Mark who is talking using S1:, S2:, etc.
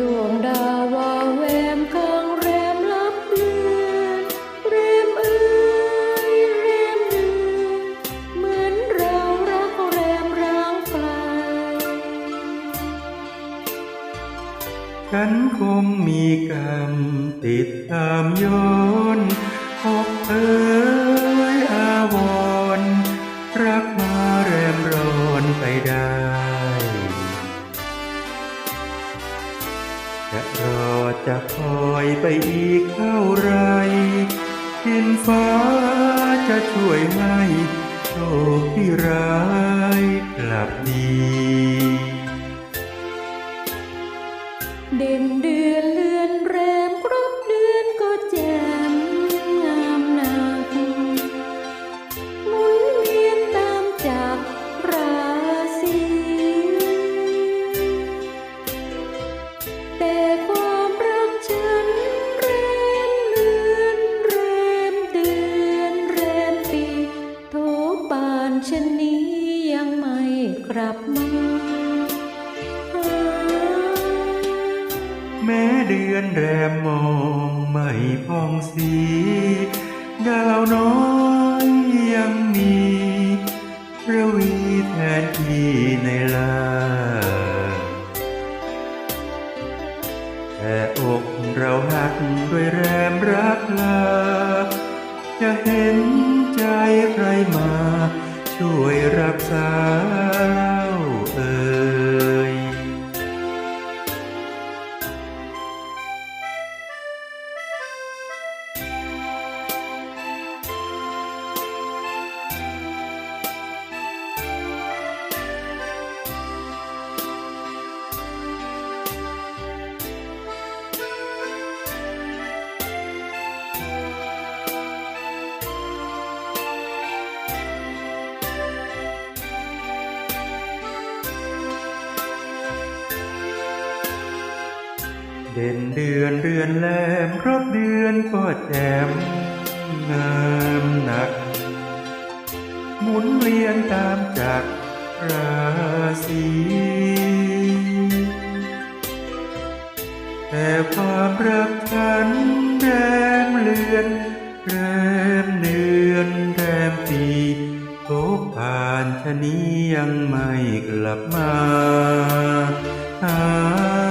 S1: ดวงดาววาวแวมกลางแรมลับเลือนเรมเอ้ยเรมเดือนเหมือนเรารักแรมร้างไกล
S2: ฉันคงมีกรรมติดตามย้อนพบเธอ จะรอจะคอยไปอีกเท่าไรดินฟ้าจะช่วยให้โชคที่ร้ายกลับดี
S1: เด่นเดื แม้เดือนแรมมองไม่
S2: พองสีดาวน้อยยังมีระวีแทนที่ในลาแต่อกเราหักด้วยแรมรักลาจะเห็น เด่นเดือนเรือนแลมครบเดือนก็แจ่มงามหนัก หมุนเวียนตามจากราศีแต่ความรักฉันแรมเลือนแรมเดือนแรมปีโตผ่านชะนี้ยังไม่กลับมาหา